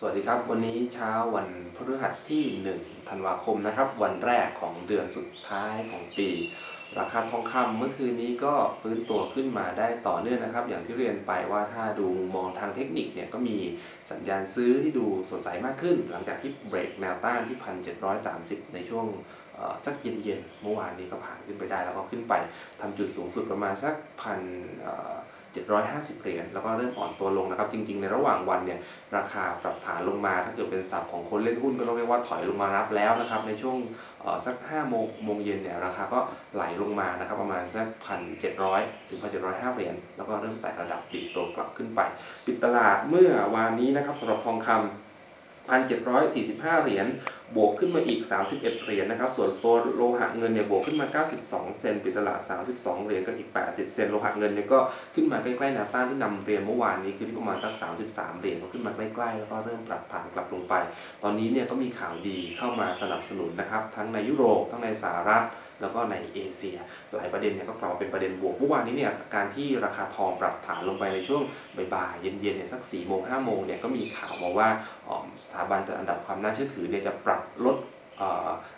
สวัสดีครับ วันนี้เช้าวันพฤหัสที่ 1 ธันวาคมนะครับ วันแรกของเดือนสุดท้ายของปี ราคาทองคำเมื่อคืนนี้ก็ฟื้นตัวขึ้นมาได้ต่อเนื่องนะครับ อย่างที่เรียนไปว่าถ้าดูมองทางเทคนิคเนี่ยก็มีสัญญาณซื้อที่ดูสดใสมากขึ้น หลังจากที่เบรกแนวต้านที่ 1,730 ในช่วงสักเย็นๆเมื่อวานนี้ก็ผ่านขึ้นไปได้แล้วก็ขึ้นไปทำจุดสูงสุดประมาณสักพัน 750 เหรียญแล้วก็เริ่มอ่อนตัวลงนะครับ จริง ๆ ในระหว่างวันเนี่ยราคาปรับฐานลงมา ถ้าเกิดเป็นศัพท์ของคนเล่นหุ้นก็ต้องเรียกว่าถอยลงมารับแล้วนะครับ ในช่วงสัก5โมงโมงเย็นเนี่ยราคาก็ไหลลงมานะครับ ประมาณสักพันเจ็ดร้อยถึงพันเจ็ดร้อยห้าเหรียญแล้วก็เริ่มแตะระดับปีโตกลับขึ้นไป ปิดตลาดเมื่อวานนี้นะครับสำหรับทองคำ 1,745 เหรียญบวกขึ้นมาอีก 31 เหรียญนะครับ ส่วนตัวโลหะเงินเนี่ยบวกขึ้นมา 92 เซนปิดตลาด 32 เหรียญกับอีก 80 เซนโลหะเงินเนี่ยก็ขึ้นมาใกล้ๆแนวต้านที่นำเรียนเมื่อวานนี้คือที่ประมาณสัก 33 เหรียญก็ขึ้นมาใกล้ๆแล้วก็เริ่มปรับฐานกลับลงไป ตอนนี้เนี่ยก็มีข่าวดีเข้ามาสนับสนุนนะครับทั้งในยุโรปทั้งในสหรัฐ แล้วก็ในเอเชีย หลายประเด็นเนี่ยก็กลับมาเป็นประเด็นบวกเมื่อวานนี้เนี่ยการที่ราคาทองปรับฐานลงไปในช่วงบ่ายๆเย็นๆเนี่ยสัก4ี่โมงห้าโมงเนี่ยก็มีข่าวมาว่าสถาบันจัดอันดับความน่าเชื่อถือเนี่ยจะปรับลด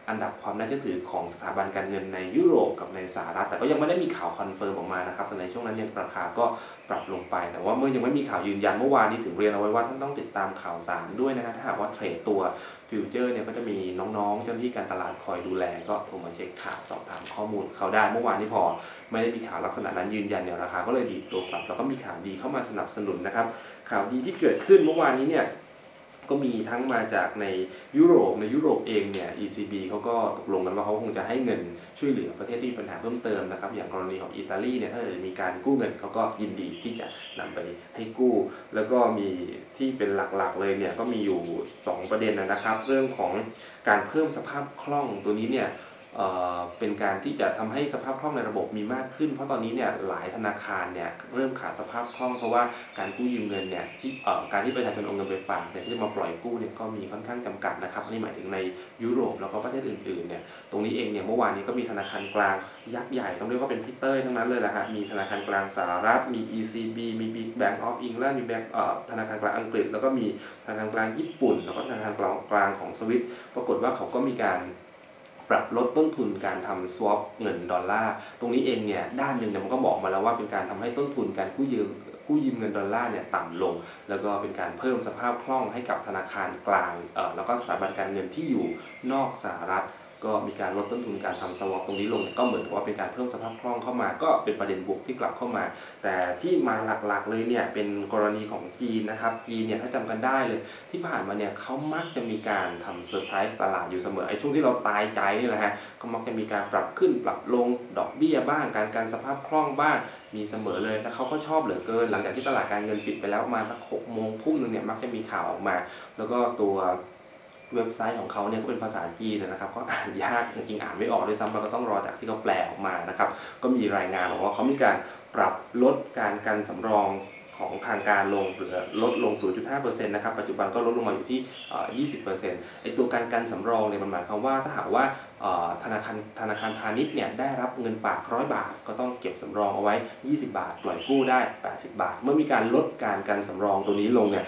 อันดับความน่าเชื่อถือของสถาบันการเงินในยุโรปกับในสหรัฐ แต่ก็ยังไม่ได้มีข่าวคอนเฟิร์มออกมานะครับในช่วงนั้นยังราคาก็ปรับลงไป แต่ว่าเมื่อยังไม่มีข่าวยืนยันเมื่อวานนี้ถึงเรียนเอาไว้ว่าท่านต้องติดตามข่าวสารด้วยนะครับถ้าหากว่าเทรดตัวฟิวเจอร์เนี่ยก็จะมีน้องๆ เจ้าหน้าที่การตลาดคอยดูแล ก็โทรมาเช็คข่าวสอบถามข้อมูลเขาได้เมื่อวานนี้พอ ไม่ได้มีข่าวลักษณะนั้นยืนยันเนี่ยราคาก็เลยดีตัวกลับแล้วก็มีข่าวดีเข้ามาสนับสนุนนะครับข่าวดีที่เกิดขึ้นเมื่อวานนี้เนี่ย ก็มีทั้งมาจากในยุโรปในยุโรปเองเนี่ย ECB เขาก็ตกลงกันว่าเขาคงจะให้เงินช่วยเหลือประเทศที่ปัญหาเพิ่มเติมนะครับอย่างกรณีของอิตาลีเนี่ยถ้าเกิดมีการกู้เงินเขาก็ยินดีที่จะนำไปให้กู้ แล้วก็มีที่เป็นหลักๆเลยเนี่ยก็มีอยู่ 2 ประเด็นนะครับ เรื่องของการเพิ่มสภาพคล่องตัวนี้เนี่ย เป็นการที่จะทำให้สภาพคล่องในระบบมีมากขึ้น เพราะตอนนี้เนี่ยหลายธนาคารเนี่ยเริ่มขาดสภาพคล่องเพราะว่าการกู้ยืมเงินเนี่ยที่การที่ประชาชนเอาเงินไปฝากเนี่ยที่จะมาปล่อยกู้เนี่ยก็มีค่อนข้างจำกัดนะครับนี่หมายถึงในยุโรปแล้วก็ประเทศอื่นๆเนี่ยตรงนี้เองเนี่ยเมื่อวานนี้ก็มีธนาคารกลางยักษ์ใหญ่ต้องเรียกว่าเป็นพิเตอร์ทั้งนั้นเลยแหละฮะมีธนาคารกลางสหรัฐมี ECB มี Bank of England มีแบงก์ธนาคารกลางอังกฤษ แล้วก็มีธนาคารกลางญี่ปุ่น แล้วก็ธนาคารกลางของสวิตปรากฏว่าเขาก็มีการ ปรับลดต้นทุนการทำ swap เงินดอลลาร์ตรงนี้เองเนี่ยด้านหนึ่งเนี่ยมันก็บอกมาแล้วว่าเป็นการทำให้ต้นทุนการกู้ยืมกู้ยืมเงินดอลลาร์เนี่ยต่ำลง แล้วก็เป็นการเพิ่มสภาพคล่องให้กับธนาคารกลางเออแล้วก็สถาบันการเงินที่อยู่นอกสหรัฐ ก็มีการลดต้นทุนการทำสวอปตรงนี้ลง ก็เหมือนกับว่าเป็นการเพิ่มสภาพคล่องเข้ามา ก็เป็นประเด็นบวกที่กลับเข้ามา แต่ที่มาหลักๆเลยเนี่ยเป็นกรณีของจีนนะครับ จีนเนี่ยถ้าจำกันได้เลยที่ผ่านมาเนี่ยเขามักจะมีการทำเซอร์ไพรส์ตลาดอยู่เสมอไอ้ช่วงที่เราตายใจนี่แหละฮะก็มักจะมีการปรับขึ้นปรับลงดอกเบี้ยบ้างการการสภาพคล่องบ้างมีเสมอเลยแต่เขาก็ชอบเหลือเกิน หลังจากที่ตลาดการเงินปิดไปแล้วประมาณสักหกโมงทุ่มนึงเนี่ยมักจะมีข่าวออกมา แล้วก็ตัว เว็บไซต์ของเขาเนี่ยก็เป็นภาษาจีนนะครับก็อ่านยากจริงๆอ่านไม่ออกด้วยซ้ำเราก็ต้องรอจากที่เขาแปลออกมานะครับ ก็มีรายงานบอกว่าเขามีการปรับลดการกันสำรอง ของทางการลงเหลือลดลง 0.5%นะครับ ปัจจุบันก็ลดลงมาอยู่ที่ 20%ไอตัวการกันสำรองเนี่ยมันหมายความว่าถ้าหากว่าธนาคารธนาคารพาณิชย์เนี่ยได้รับเงินฝากร้อยบาท ก็ต้องเก็บสำรองเอาไว้ 20 บาท ปล่อยกู้ได้ 80 บาท เมื่อมีการลดการกันสำรองตัวนี้ลงเนี่ย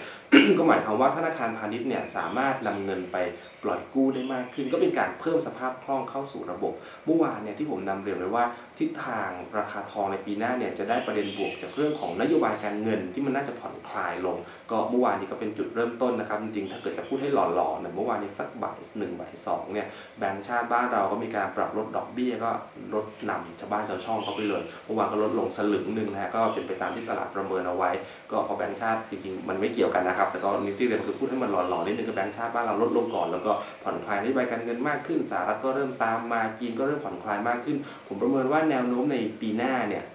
ก็หมายความว่าธนาคารพาณิชย์เนี่ยสามารถนำเงินไป ปล่อยกู้ได้มากขึ้น ก็เป็นการเพิ่มสภาพคล่องเข้าสู่ระบบ เมื่อวานเนี่ยที่ผมนำเรียนไว้ว่า ทิศทางราคาทองในปีหน้าเนี่ยจะได้ประเด็นบวกจากเรื่องของนโยบายการเงินที่มันน่าจะผ่อนคลายลง ก็เมื่อวานนี้ก็เป็นจุดเริ่มต้นนะครับ จริงๆถ้าเกิดจะพูดให้หล่อๆเนี่ยเมื่อวานนี้สักบ่ายหนึ่งบ่ายสองเนี่ยแบงก์ชาติบ้านเราก็มีการปรับลดดอกเบี้ยก็ลดนำชาวบ้านชาวช่องเขาไปเลยเมื่อวานก็ลดลงสลึงหนึ่งนะฮะก็เป็นไปตามที่ตลาดประเมินเอาไว้ ก็พอแบงก์ชาติจริงๆมันไม่เกี่ยวกันนะครับแต่ก็นิติเรียนคือพูดให้มันหล่อๆนิดนึงคือแบงก์ชาติบ้านเราลดลงก่อนแล้วก็ผ่อนคลายนโยบายการเงินมากขึ้นสหรัฐก็เริ่มตามมาจีนก็เริ่มผ่อนคลายมากขึ้น ผมประเมินว่าแนวโน้มในปีหน้าเนี่ย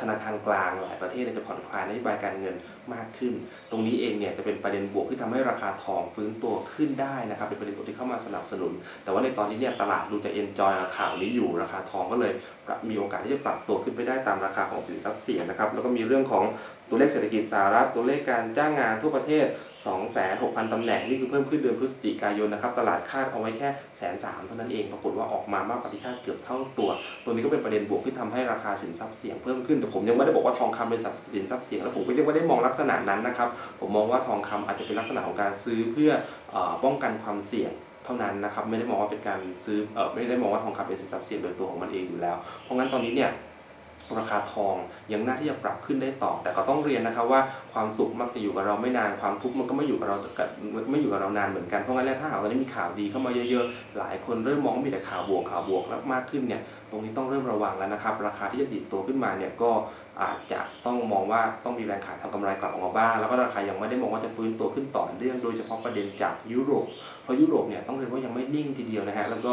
ธนาคารกลางหลายประเทศจะผ่อนคลายนโยบายการเงินมากขึ้น ตรงนี้เองเนี่ยจะเป็นประเด็นบวกที่ทำให้ราคาทองฟื้นตัวขึ้นได้นะครับ เป็นประเด็นบวกที่เข้ามาสนับสนุน แต่ว่าในตอนนี้เนี่ยตลาดดูจะเอ็นจอยข่าวนี้อยู่ราคาทองก็เลยมีโอกาสที่จะปรับตัวขึ้นไปได้ตามราคาของสินทรัพย์เสี่ยงนะครับ แล้วก็มีเรื่องของตัวเลขเศรษฐกิจสหรัฐตัวเลขการจ้างงานทั่วประเทศ 26,000 ตำแหน่งนี่คือเพิ่มขึ้นเดือนพฤศจิกายนนะครับ ตลาดคาดเอาไว้แค่แสนสามเท่านั้นเองปรากฏว่าออกมามากกว่าที่คาดเกือบเท่าตัว ตัวนี้ก็เป็นประเด็นบวกที่ทำให้ราคาสินทรัพย์เสี่ยงเพิ่มขึ้นแต่ผมยังไม่ได้บอกว่าทองคำเป็นสินทรัพย์เสี่ยงแล้วผมก็ยังไม่ได้มองลักษณะนั้นนะครับ ผมมองว่าทองคำอาจจะเป็นลักษณะของการซื้อเพื่ออป้องกันความเสี่ยงเท่านั้นนะครับไม่ได้มองว่าเป็นการซื้ออไม่ได้มองว่าทองคำเป็นสินทรัพย์เสี่ยงโดยตัวของมันเองอยู่แล้ว เพราะงั้นตอนนี้เนี่ย ราคาทองยังน่าที่จะปรับขึ้นได้ต่อ แต่ก็ต้องเรียนนะครับว่าความสุขมักจะอยู่กับเราไม่นานความทุกข์มันก็ไม่อยู่กับเราไม่อยู่กับเรานานเหมือนกันเพราะงั้นแล้วถ้าหากตอนนี้มีข่าวดีเข้ามาเยอะๆหลายคนเริ่มมองมีแต่ข่าวบวกข่าวบวกมากขึ้นเนี่ย รงนี้ต้องเริ่มระวังแล้วนะครับ ราคาที่จะดิดตัวขึ้นมาเนี่ยก็อาจจะต้องมองว่าต้องมีแรงขายทำกำไรกลับออกมาบ้าง แล้วก็ราคายังไม่ได้มองว่าจะฟื้นตัวขึ้นต่อเนื่องโดยเฉพาะประเด็นจากยุโรป เพราะยุโรปเนี่ยต้องเรียนว่ายังไม่นิ่งทีเดียวนะฮะ แล้วก็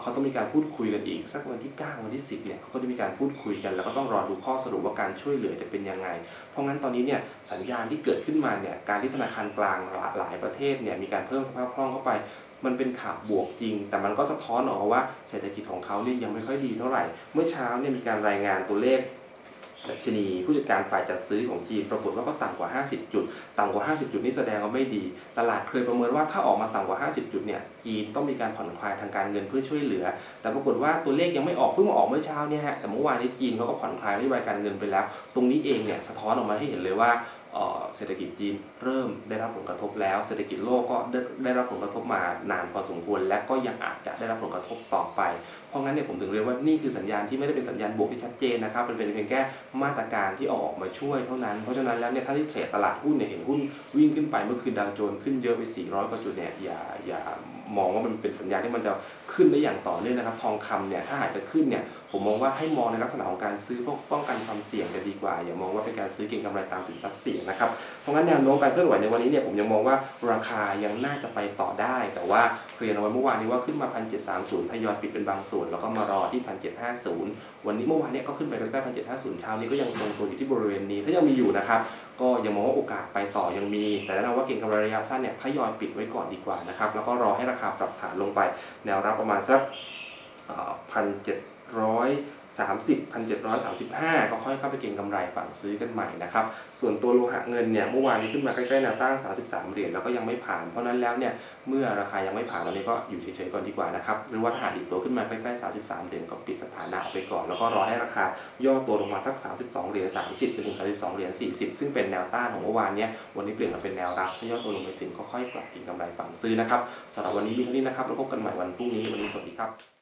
เขาต้องมีการพูดคุยกันอีก สักวันที่ 9 วันที่ 10 เนี่ยเขาก็จะมีการพูดคุยกัน แล้วก็ต้องรอดูข้อสรุปว่าการช่วยเหลือจะเป็นยังไง เพราะงั้นตอนนี้เนี่ยสัญญาณที่เกิดขึ้นมาเนี่ยการที่ธนาคารกลางหลายประเทศเนี่ยมีการเพิ่มสภาพคล่องเข้าไป มันเป็นข่าวบวกจริง แต่มันก็สะท้อนออกว่าเศรษฐกิจของเขาเนี่ยยังไม่ค่อยดีเท่าไหร่ เมื่อเช้าเนี่ยมีการรายงานตัวเลขดัชนีผู้จัดการฝ่ายจัดซื้อของจีนปรากฏว่าก็ต่ำกว่า 50 จุด ต่ำกว่า 50 จุดนี่แสดงว่าไม่ดี ตลาดเคยประเมินว่าถ้าออกมาต่ำกว่า 50 จุดเนี่ยจีนต้องมีการผ่อนคลายทางการเงินเพื่อช่วยเหลือ แต่ปรากฏว่าตัวเลขยังไม่ออกเพิ่งมาออกเมื่อเช้าเนี่ยฮะแต่เมื่อวานนี้จีนเขาก็ผ่อนคลายนโยบายการเงินไปแล้ว ตรงนี้เองเนี่ยสะท้อนออกมาให้เห็นเลยว่า เศรษฐกิจจีนเริ่มได้รับผลกระทบแล้ว เศรษฐกิจโลกก็ได้ไดรับผลกระทบมานานพอสมควร และก็ยังอาจจะได้รับผลกระทบต่อไป เพราะงั้นเนี่ยผมถึงเรียกว่านี่คือสัญญาณที่ไม่ได้เป็นสัญญาณบวกที่ชัดเจนนะครับมันเป็นเพียงแค่มาตรการที่ออกมาช่วยเท่านั้น เพราะฉะนั้นแล้วเนี่ยถ้าที่เทรดตลาดหุ้นเนี่ยเห็นหุ้นวิ่งขึ้นไปเมื่อคืนดาวโจนส์ขึ้นเยอะไป 400กว่าจุดเนี่ยอย่าอย่ามองว่ามันเป็นสัญญาณที่มันจะ ขึ้นได้อย่างต่อเนื่องนะครับ ทองคำเนี่ยถ้าหากจะขึ้นเนี่ยผมมองว่าให้มองในลักษณะของการซื้อพวกป้องกันความเสี่ยงจะดีกว่า อย่ามองว่าเป็นการซื้อเก็งกำไรตามสินทรัพย์เสี่ยงนะครับเพราะงั้นแนวโน้มการเคลื่อนไหวในวันนี้เนี่ยผมยังมองว่าราคายังน่าจะไปต่อได้ แต่ว่าเรียนเอาไว้เมื่อวานนี้ว่าขึ้นมา 1730 ทยอยปิดเป็นบางส่วน แล้วก็มารอที่ 1750 วันนี้เมื่อวานเนี้ก็ขึ้นไปใกล้ๆ1750 เช้านี้ก็ยังทรงตัวอยู่ที่บริเวณนี้ถ้ายังมีอยู่นะครับก็ยังมองว่าโอกาสไปต่อยังมี แต่แนะนำว่าเก่งกำไรระยะสั้นเนี่ยทยอยปิดไว้ก่อนดีกว่านะครับแล้วก็รอให้ราคาปรับฐานลงไปแนวรับประมาณสักพันเจ็ดร้อย 30 1,735 ก็ค่อยเข้าไปเก็งกำไรฝั่งซื้อกันใหม่นะครับ ส่วนตัวโลหะเงินเนี่ยเมื่อวานนี้ขึ้นมาใกล้ๆแนวต้าน 33 เหรียญแล้วก็ยังไม่ผ่าน เพราะนั้นแล้วเนี่ยเมื่อราคายังไม่ผ่านตอนนี้ก็อยู่เฉยๆก่อนดีกว่านะครับหรือว่าถ้าหากอีกตัวขึ้นมาใกล้ๆ33 เหรียญก็ปิดสถานะไปก่อน แล้วก็รอให้ราคาย่อตัวลงมาสัก 32 เหรียญ 30ถึง 32 เหรียญ 40 ซึ่งเป็นแนวต้านของเมื่อวานเนี้วันนี้เปลี่ยนมาเป็นแนวรับถ้าย่อตัวลงไปถึงก็ค่อยปรับเก็งกำไรฝั่งซื้อนะครับสำหรับวันนี้มีเท่านี้นะครับแล้วพบกันใหม่วันพรุ่งนี้วันนี้สวัสดีครับ